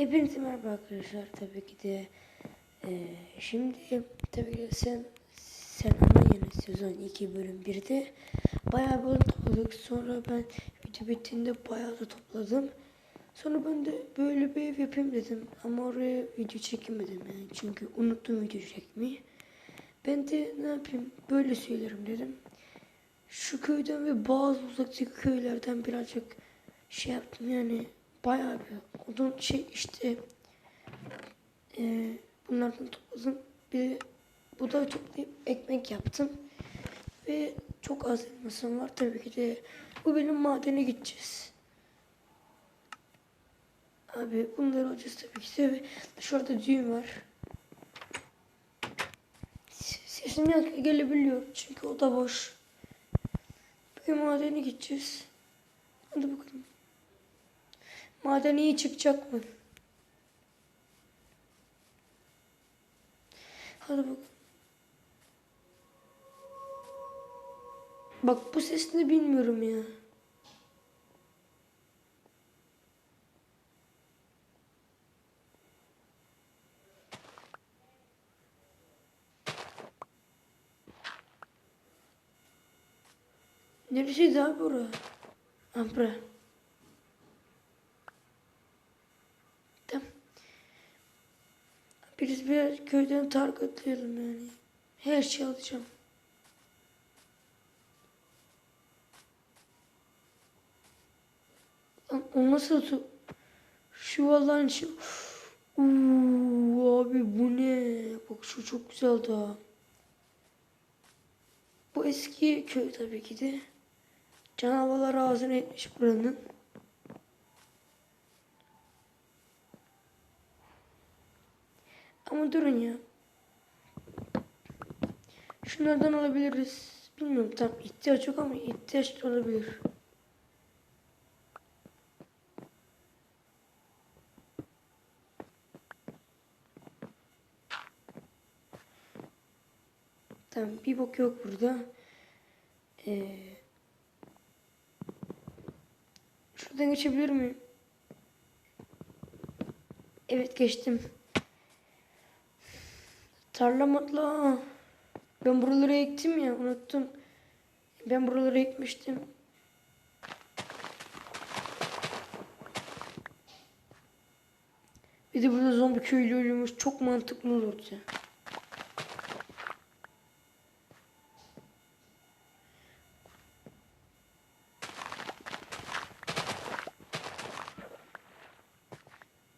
Hepinize merhaba arkadaşlar. Tabii ki de eee, şimdi tabii ki sen sen ama yeni sezon 2 bölüm 1'de bayağı bir topladık. Sonra ben video bittiğinde bayağı da topladım. Sonra ben de böyle bir ev yapayım dedim ama oraya video çekemedim yani. Çünkü unuttum video çekmeyi. Ben de ne yapayım böyle söylerim dedim. Şu köyden ve bazı uzaktaki köylerden birazcık şey yaptım yani bayağı bir odun şey işte e, bunlardan topladım. Bir buğday toplayıp ekmek yaptım. Ve çok az elmasım var. Tabii ki de bu benim madene gideceğiz. Abi bunları alacağız tabii ki de ve dışarıda düğün var. Sesim yankı gelebiliyor çünkü o da boş. Bir madene gideceğiz. Hadi bakalım Maden iyi çıkacak mı? Hadi bakalım. Bak bu ses ne bilmiyorum ya. Neresiydi abi bura? Ha bura. Tamam. Biz bir köyden targetlayalım yani. Her şey alacağım. Lan o nasıl tu? Şu vallahi şu. Uuu abi bu ne? Bak şu çok güzel daha. Bu eski köy tabii ki de. Canavarlar ağzına etmiş buranın. Ama durun ya. Şunlardan alabiliriz. Bilmiyorum tam ihtiyaç yok ama ihtiyaç da olabilir. Tamam bir bok yok burada. Ee, şuradan geçebilir miyim? Evet geçtim. Tarla matla. Ben buraları ektim ya unuttum. Ben buraları ekmiştim. Bir de burada zombi köylü ölüyormuş. Çok mantıklı olurdu.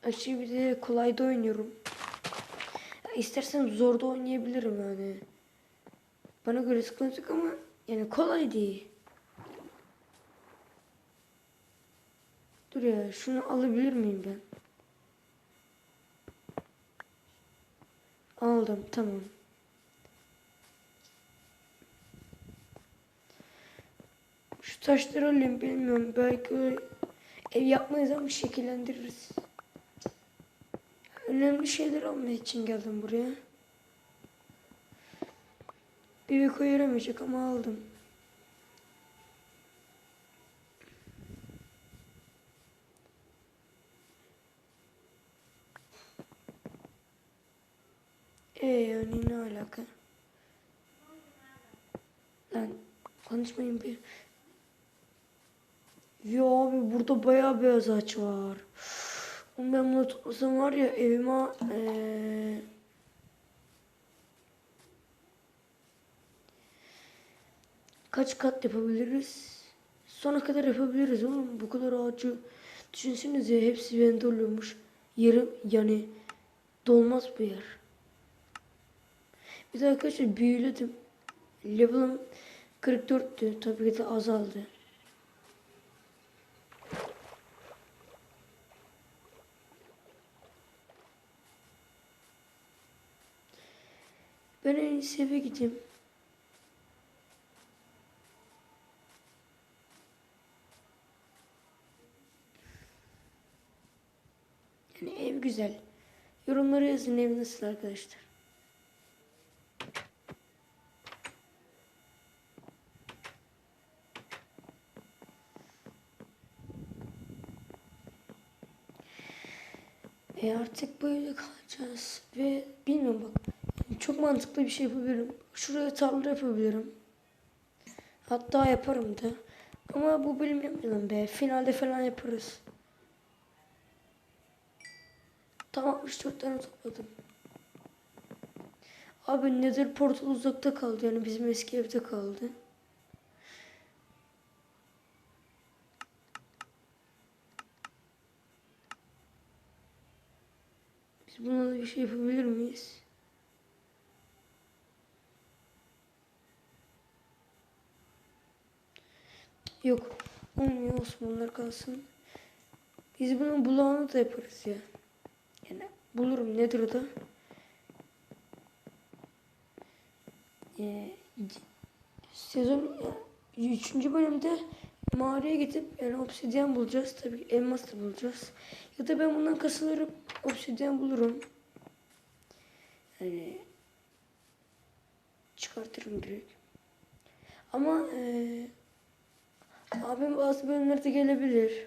Aşırı bir de kolayda oynuyorum. İstersen zorda oynayabilirim yani. Bana göre sıkıntı yok ama yani kolay değil. Dur ya şunu alabilir miyim ben? Aldım tamam. Şu taşları alayım bilmiyorum. Belki ev yapmayız ama şekillendiririz. Önemli şeyler almaya için geldim buraya. Bir koy yaramayacak ama aldım. E yani ne alaka? Lan konuşmayın bir. Ya abi burada bayağı beyaz ağaç var. Ben bunu toplasam var ya evime eee kaç kat yapabiliriz? Sona kadar yapabiliriz oğlum. Bu kadar ağacı düşünsenize hepsi bende oluyormuş. Yarım yani dolmaz bu yer. Bir de arkadaşlar büyüledim. Level'ım 44'tü. Tabii ki de azaldı. Ben en iyisi eve gideyim. Yani ev güzel. Yorumlara yazın ev nasıl arkadaşlar. E artık böyle kalacağız ve bilmiyorum bak çok mantıklı bir şey yapabilirim. Şuraya tarla yapabilirim. Hatta yaparım da. Ama bu bölüm yapmayalım be. Finalde falan yaparız. Tamam 64 tane topladım. Abi Nether portal uzakta kaldı yani bizim eski evde kaldı. Biz buna bir şey yapabilir miyiz? Yok. Olmuyor bunlar kalsın. Biz bunun bulağını da yaparız ya. Yani bulurum nedir da. Ee, sezon 3. bölümde mağaraya gidip yani obsidyen bulacağız. Tabii ki elmas da bulacağız. Ya da ben bundan kasılırım. Obsidyen bulurum. Yani çıkartırım direkt. Ama eee abim bazı bölümlerde gelebilir.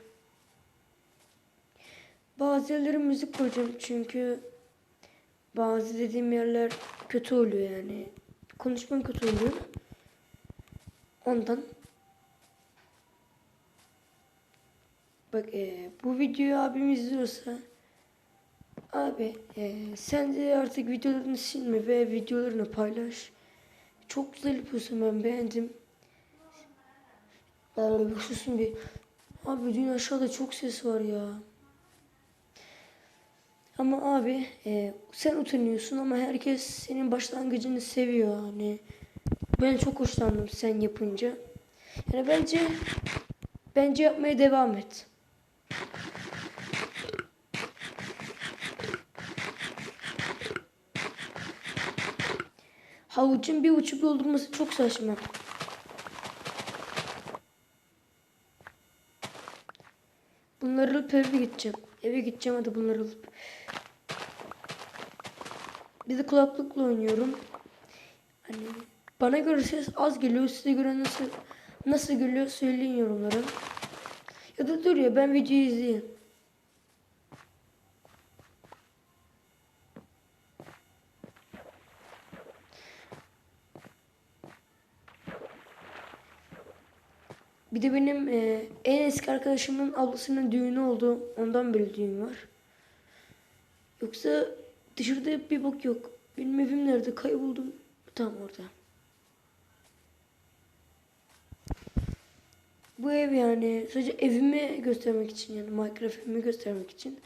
Bazı yerlere müzik koyacağım çünkü bazı dediğim yerler kötü oluyor yani. Konuşmam kötü oluyor. Ondan. Bak e, bu videoyu abim izliyorsa abi e, sen de artık videolarını silme ve videolarını paylaş. Çok güzel yapıyorsun ben beğendim. Abi bir susun bir. Abi dün aşağıda çok ses var ya. Ama abi e, sen utanıyorsun ama herkes senin başlangıcını seviyor hani. Ben çok hoşlandım sen yapınca. Yani bence bence yapmaya devam et. Havucun bir buçuk doldurması çok saçma. Bunları alıp eve gideceğim. Eve gideceğim hadi bunları alıp. Bir de kulaklıkla oynuyorum. Hani bana göre ses az geliyor. Size göre nasıl nasıl geliyor söyleyin yorumlara. Ya da dur ya ben videoyu izleyeyim. Bir de benim e, en eski arkadaşımın ablasının düğünü oldu. Ondan böyle düğün var. Yoksa dışarıda bir bok yok. Benim evim nerede? Kayboldum. Tam orada. Bu ev yani sadece evimi göstermek için yani Minecraft göstermek için.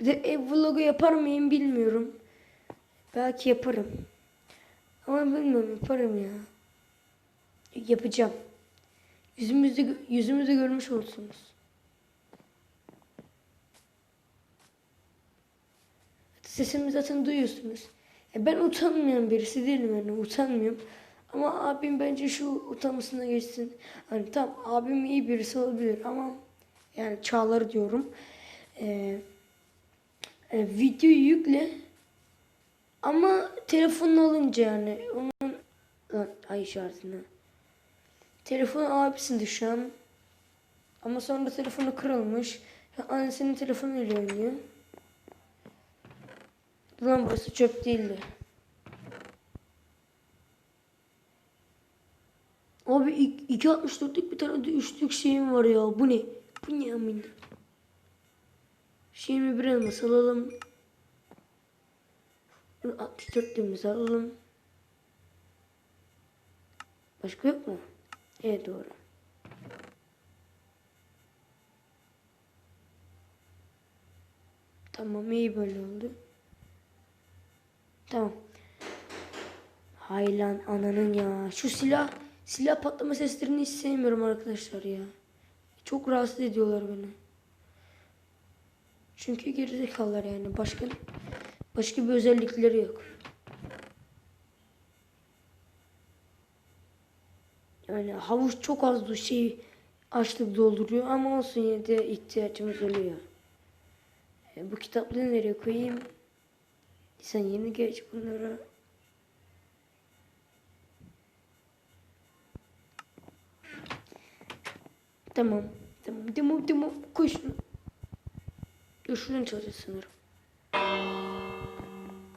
Bir de ev vlogu yapar mıyım bilmiyorum. Belki yaparım. Ama bilmiyorum yaparım ya. Yapacağım. Yüzümüzde yüzümüzde görmüş olursunuz. Sesimi zaten duyuyorsunuz. Ya ben utanmayan birisi değilim yani utanmıyorum. Ama abim bence şu utanmasına geçsin. Hani tam abim iyi birisi olabilir ama yani çağları diyorum. Ee, e, videoyu yükle ama telefonunu alınca yani onun ay işaretini. Telefon abisinde şu. Ama sonra telefonu kırılmış. Annesinin telefonuyla oynuyor. Lan burası çöp değildi. Abi 2.64'lük bir tane üçlük şeyim var ya. Bu ne? Bu ne amin? Şeyimi bir elmas alalım. 64'lüğümüzü alalım. Başka yok mu? Evet doğru. Tamam iyi böyle oldu. Tamam. Hay lan ananın ya. Şu silah silah patlama seslerini hiç sevmiyorum arkadaşlar ya. Çok rahatsız ediyorlar beni. Çünkü gerizekalılar yani. Başka başka bir özellikleri yok. Yani havuç çok az da şey açlık dolduruyor ama olsun yine de ihtiyacımız oluyor. E, bu kitapları nereye koyayım? Sen yeni geç bunlara. Tamam. Tamam. Tamam. Tamam. Koy şunu. Dur şuradan çalacağız sanırım.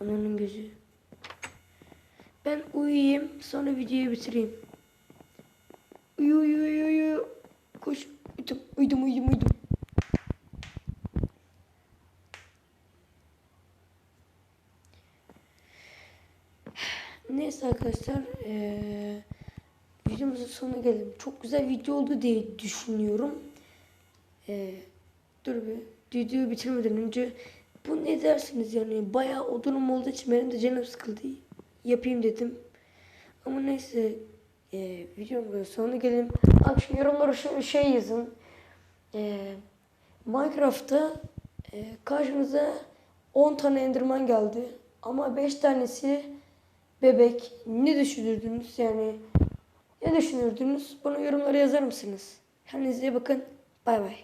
Ananın gözü. Ben uyuyayım sonra videoyu bitireyim. Uyu uyu uyu uyu. Koş. Uyudum uyudum uyudum uyudum. Neyse arkadaşlar eee videomuzun sonuna geldim. Çok güzel video oldu diye düşünüyorum. Eee dur bir videoyu bitirmeden önce bu ne dersiniz yani bayağı odunum olduğu için benim de canım sıkıldı. Yapayım dedim. Ama neyse eee videomun sonuna gelelim. Akşam yorumlara şöyle şey yazın. Eee Minecraft'ta eee karşınıza 10 tane enderman geldi. Ama 5 tanesi bebek. Ne düşünürdünüz yani? Ne düşünürdünüz? Bunu yorumlara yazar mısınız? Kendinize bakın. Bay bay.